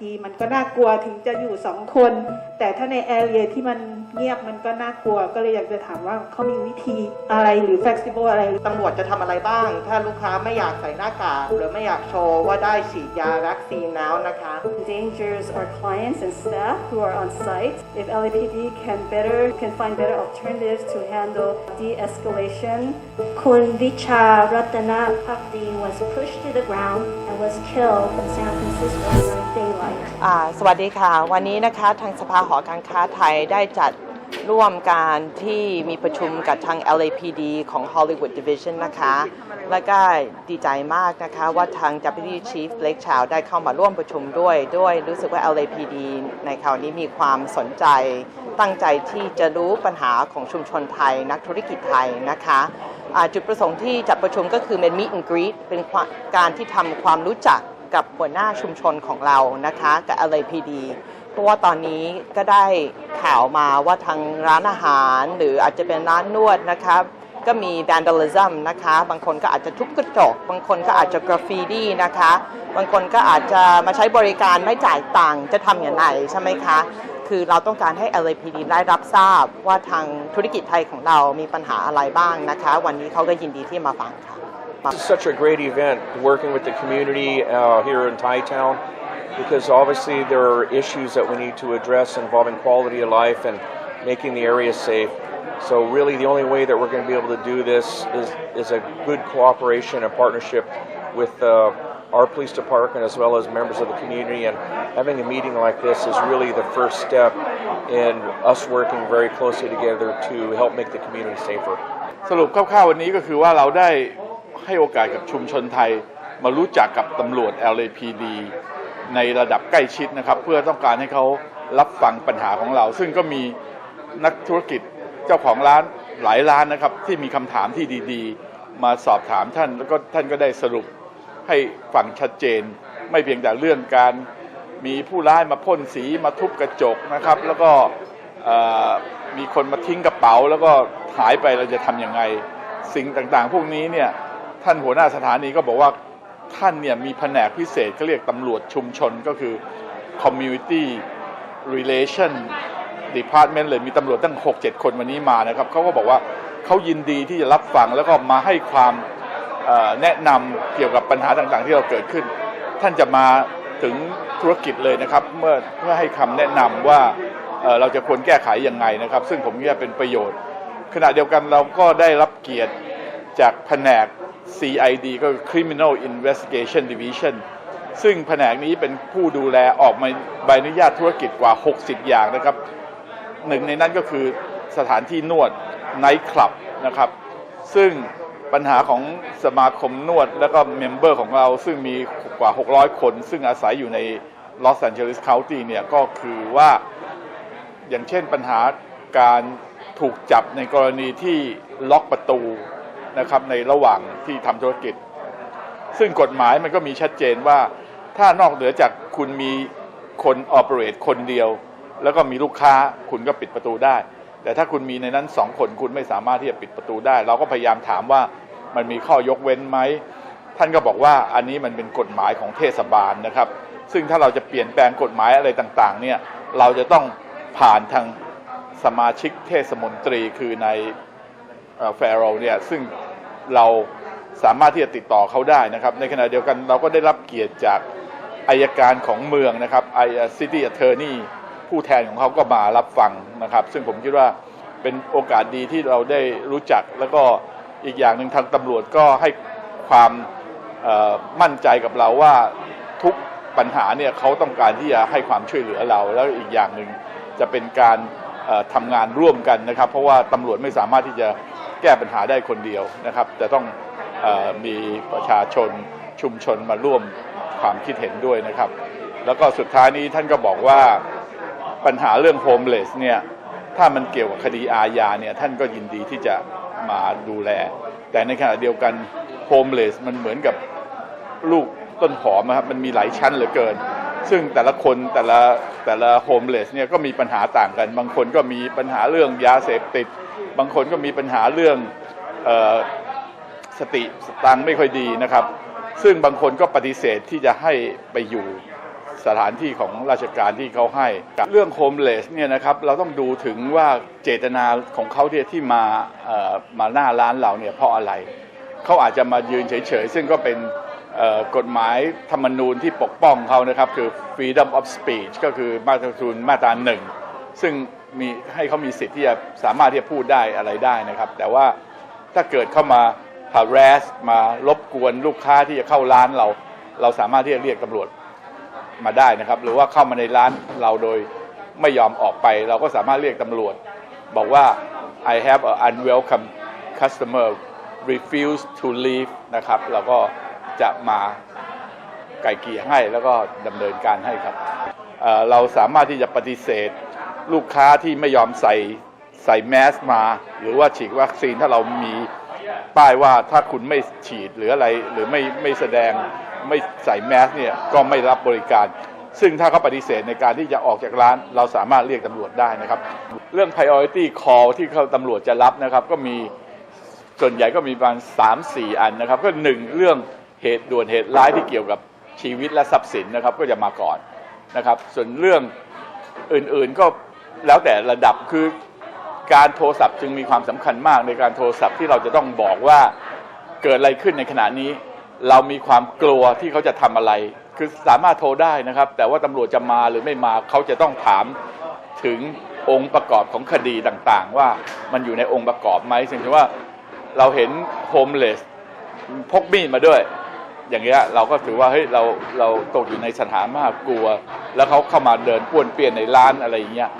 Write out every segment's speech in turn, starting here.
ทีมันก็น่ากลัวถึงจะอยู่สองคน แต่ถ้าในแอเรียที่มันเงียบมันก็น่ากลัว ก็เลยอยากจะถามว่าเขามีวิธีอะไรหรือ flexible อะไรตำรวจจะทำอะไรบ้าง ถ้าลูกค้าไม่อยากใส่หน้ากากหรือไม่อยากโชว์ว่าได้ฉีดยาวัคซีนแล้วนะคะ endangers our clients and staff who are on site. If LAPD can better can find better alternatives to handle de-escalation, คุณวิชารัตนภักดี was pushed to the ground and was killed in San Francisco during daylight. อ่าสวัสดีค่ะ วันนี้นะคะทางสภาหอการค้าไทยได้จัดร่วมการที่มีประชุมกับทาง LAPD ของ Hollywood Division นะคะ และก็ดีใจมากนะคะว่าทาง Deputy Chief Blake Chow ได้เข้ามาร่วมประชุมด้วย ด้วยรู้สึกว่า LAPD ในคราวนี้มีความสนใจ ตั้งใจที่จะรู้ปัญหาของชุมชนไทย นักธุรกิจไทยนะคะจุดประสงค์ที่จัดประชุมก็คือเป็น Meet and Greet เป็นการที่ทำความรู้จัก กับหัวหน้าชุมชนของเรานะคะกับ LAPD เพราะว่าตอนนี้ก็ได้ข่าวมาว่าทางร้านอาหาร หรืออาจจะเป็นร้านนวดนะคะก็มี vandalism นะคะ บางคนก็อาจจะทุบกระจก บางคนก็อาจจะกราฟฟีตี้นะคะ บางคนก็อาจจะมาใช้บริการไม่จ่ายตังค์จะทำอย่างไรใช่ไหมคะ คือเราต้องการให้ LAPD ได้รับทราบว่าทางธุรกิจไทยของเรามีปัญหาอะไรบ้างนะคะ วันนี้เขาก็ยินดีที่มาฟังค่ะ This is such a great event working with the community uh, here in Thai Town because obviously there are issues that we need to address involving quality of life and making the area safe. So really the only way that we're going to be able to do this is, is a good cooperation and partnership with uh, our police department as well as members of the community and having a meeting like this is really the first step in us working very closely together to help make the community safer. สรุปคร่าวๆวันนี้ก็คือว่าเราได้ ให้โอกาสกับชุมชนไทย มารู้จักกับตำรวจ LAPD ในระดับใกล้ชิดนะครับ เพื่อต้องการให้เขารับฟังปัญหาของเรา ซึ่งก็มีนักธุรกิจเจ้าของร้านหลายร้านนะครับ ที่มีคำถามที่ดีๆ มาสอบถามท่านแล้วก็ท่านก็ได้สรุปให้ฟังชัดเจน ไม่เพียงแต่เรื่องการมีผู้ร้ายมาพ่นสีมาทุบกระจกนะครับ แล้วก็มีคนมาทิ้งกระเป๋า แล้วก็หายไปเราจะทำยังไง สิ่งต่างๆ พวกนี้เนี่ย ท่านหัวหน้าสถานีก็บอกว่าท่านเนี่ยมีแผนกพิเศษเขาเรียกตำรวจชุมชนก็คือ community relation department เลยมีตำรวจตั้ง 6-7 คนวันนี้มานะครับเขาก็บอกว่าเขายินดีที่จะรับฟังแล้วก็มาให้ความแนะนำเกี่ยวกับปัญหาต่างๆ ที่เราเกิดขึ้น ท่านจะมาถึงธุรกิจเลยนะครับ เมื่อเพื่อให้คำแนะนำว่าเอ่อเราจะควรแก้ไขยังไงนะครับ ซึ่งผมคิดว่าเป็นประโยชน์ ขณะเดียวกันเราก็ได้รับเกียรติจากแผนก CID ก็ Criminal Investigation Division ซึ่งแผนกนี้เป็นผู้ดูแลออกมาใบอนุญาตธุรกิจกว่า 60 อย่างนะครับ หนึ่งในนั้นก็คือสถานที่นวดไนท์คลับนะครับ ซึ่งปัญหาของสมาคมนวดแล้วก็เมมเบอร์ของเราซึ่งมีกว่า 600 คน ซึ่งอาศัยอยู่ในลอสแอนเจลิสเค o า n ตี้เนี่ยก็คือว่าอย่างเช่นปัญหาการถูกจับในกรณีที่ล็อกประตู นะครับในระหว่างที่ทำธุรกิจ ซึ่งกฎหมายมันก็มีชัดเจนว่าถ้านอกเหนือจากคุณมีคนออ e r a t e คนเดียว แล้วก็มีลูกค้าคุณก็ปิดประตูได้ แต่ถ้าคุณมีในนั้นสองคนคุณไม่สามารถที่จะปิดประตูได้ เราก็พยายามถามว่ามันมีข้อยกเว้นไหมท่านก็บอกว่าอันนี้มันเป็นกฎหมายของเทศบาลนะครับ ซึ่งถ้าเราจะเปลี่ยนแปลงกฎหมายอะไรต่างๆ เนี่ยเราจะต้องผ่านทางสมาชิกเทศมนตรีคือในแฟโรเนี่ยซึ่ง เราสามารถที่จะติดต่อเขาได้นะครับ ในขณะเดียวกันเราก็ได้รับเกียรติจากอายการของเมืองนะครับไอซิตี้อเทอร์นี่ผู้แทนของเขาก็มารับฟังนะครับ ซึ่งผมคิดว่าเป็นโอกาสดีที่เราได้รู้จัก แล้วก็อีกอย่างหนึ่งทางตำรวจก็ให้ความมั่นใจกับเราว่าทุกปัญหาเนี่ยเขาต้องการที่จะให้ความช่วยเหลือเรา แล้วอีกอย่างหนึ่งจะเป็นการทำงานร่วมกันนะครับ เพราะว่าตำรวจไม่สามารถที่จะ แก้ปัญหาได้คนเดียวนะครับ จะต้องออมีประชาชนชุมชนมาร่วมความคิดเห็นด้วยนะครับ แล้วก็สุดท้ายนี้ท่านก็บอกว่าปัญหาเรื่องโฮมเลสเนี่ยถ้ามันเกี่ยวกับคดีอาญาเนี่ยท่านก็ยินดีที่จะมาดูแล แต่ในขณะเดียวกันโฮมเลสมันเหมือนกับลูกต้นหอมนะครับมันมีหลายชั้นเหลือเกิน ซึ่งแต่ละคนแต่ละแต่ละโฮมเลสเนี่ยก็มีปัญหาต่างกัน บางคนก็มีปัญหาเรื่องยาเสพติด บางคนก็มีปัญหาเรื่องออสติสตังไม่ค่อยดีนะครับ ซึ่งบางคนก็ปฏิเสธที่จะให้ไปอยู่สถานที่ของราชการที่เขาให้ เรื่องโฮมเลสเนี่ยนะครับเราต้องดูถึงว่าเจตนาของเขาที่ที่มามาหน้าร้านเราเนี่ยเพราะอะไร เขาอาจจะมายืนเฉยๆ ซึ่งก็เป็นกฎหมายธรรมนูญที่ปกป้องเขานะครับ คือ freedom of speech ก็คือมาตราทุนมาตราหนึ่งซึ่ง มีให้เขามีสิทธิ์ที่จะสามารถที่จะพูดได้อะไรได้นะครับ แต่ว่าถ้าเกิดเข้ามา harass มารบกวนลูกค้าที่จะเข้าร้านเรา เราสามารถที่จะเรียกตำรวจมาได้นะครับ หรือว่าเข้ามาในร้านเราโดยไม่ยอมออกไป เราก็สามารถเรียกตำรวจ บอกว่า I have an unwelcome customer refuse to leave นะครับเราก็จะมาไก่เกี่ยให้แล้วก็ดำเนินการให้ครับเเราสามารถที่จะปฏิเสธ ลูกค้าที่ไม่ยอมใส่ใส่แมสมา หรือว่าฉีดวัคซีนถ้าเรามีป้ายว่าถ้าคุณไม่ฉีดหรืออะไรหรือไม่ไม่แสดงไม่ใส่แมสเนี่ยก็ไม่รับบริการ ซึ่งถ้าเขาปฏิเสธในการที่จะออกจากร้าน เราสามารถเรียกตำรวจได้นะครับ เรื่อง priority call ที่เขาตำรวจจะรับนะครับ ก็มีส่วนใหญ่ก็มีประมาณสามสี่อันนะครับ ก็หนึ่งเรื่องเหตุด่วนเหตุร้ายที่เกี่ยวกับชีวิตและทรัพย์สินนะครับก็จะมาก่อนนะครับ ส่วนเรื่องอื่นๆก็ แล้วแต่ระดับคือการโทรศัพท์จึงมีความสำคัญมากในการโทรศัพท์ที่เราจะต้องบอกว่าเกิดอะไรขึ้นในขณะนี้ เรามีความกลัวที่เขาจะทำอะไร คือสามารถโทรได้นะครับ แต่ว่าตำรวจจะมาหรือไม่มาเขาจะต้องถามถึงองค์ประกอบของคดีต่างๆ ว่ามันอยู่ในองค์ประกอบไหมซึ่งว่าเราเห็นโฮมเลสพกมีดมาด้วย อย่างเงี้ยเราก็ถือว่าเฮ้ยเราเราตกอยู่ในสถานมากกลัว แล้วเขาเข้ามาเดินป้วนเปี้ยนในร้านอะไรอย่างเงี้ย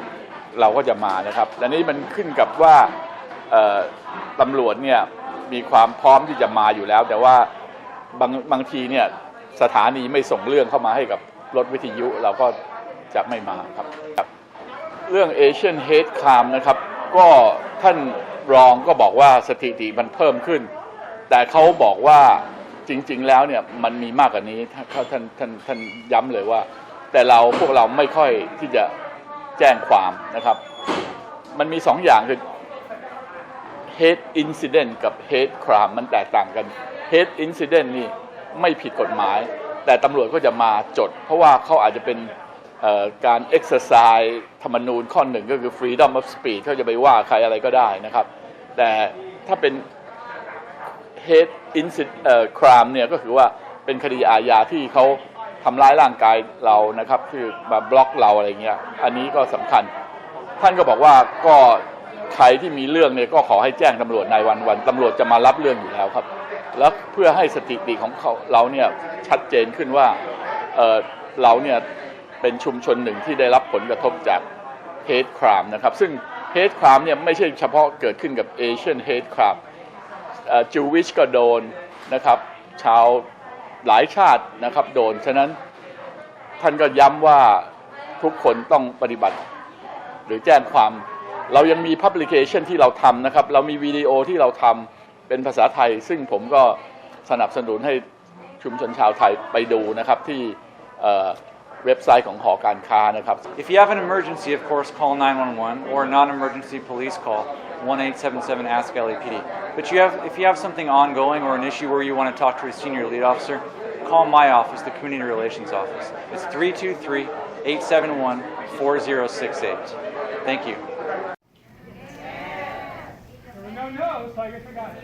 เราก็จะมานะครับและนี้มันขึ้นกับว่าตำรวจเนี่ยมีความพร้อมที่จะมาอยู่แล้ว แต่ว่าบางบางทีเนี่ยสถานีไม่ส่งเรื่องเข้ามาให้กับรถวิทยุเราก็จะไม่มาครับรบเรื่อง Asian Hate Crime นะครับ ก็ท่านรองก็บอกว่าสถิติมันเพิ่มขึ้น แต่เขาบอกว่าจริง ๆ แล้วเนี่ยมันมีมากกว่านี้ท่านท่านท่านท่านย้ำเลยว่า แต่เราพวกเราไม่ค่อยที่จะ แจ้งความนะครับ มันมีสองอย่างคือ hate incident กับ hate crime มันแตกต่างกัน hate incident นี่ไม่ผิดกฎหมาย แต่ตำรวจก็จะมาจด เพราะว่าเขาอาจจะเป็นการ exercise ธรรมนูญข้อหนึ่งก็คือ freedom of speech เขาจะไปว่าใครอะไรก็ได้นะครับ แต่ถ้าเป็น hate incident crime เนี่ยก็คือว่าเป็นคดีอาญาที่เขา ทำร้ายร่างกายเรานะครับคือมาบล็อกเราอะไรเงี้ยอันนี้ก็สำคัญ ท่านก็บอกว่าก็ใครที่มีเรื่องเนี่ยก็ขอให้แจ้งตำรวจในวันวันตำรวจจะมารับเรื่องอยู่แล้วครับ แล้วเพื่อให้สถิติของเขาเราเนี่ยชัดเจนขึ้นว่าเออเราเนี่ยเป็นชุมชนหนึ่งที่ได้รับผลกระทบจาก hate crime นะครับ ซึ่ง hate crime เนี่ยไม่ใช่เฉพาะเกิดขึ้นกับ Asian hate crime จูวิชก็โดนนะครับ ชาว หลายชาตินะครับโดน ฉะนั้นท่านก็ย้ำว่าทุกคนต้องปฏิบัติ หรือแจ้งความ เรายังมีพับลิเคชันที่เราทำนะครับ เรามีวิดีโอที่เราทำเป็นภาษาไทย ซึ่งผมก็สนับสนุนให้ชุมชนชาวไทยไปดูนะครับที่ เอ่อเว็บไซต์ของหอการค้านะครับ If you have an emergency, of course, call 911 or a non-emergency police call 1877 Ask LAPD. But you have, if you have something ongoing or an issue where you want to talk to a senior lead officer, call my office, the Community Relations Office. It's 323-871-4068. Thank you. No, no, so I guess I got it.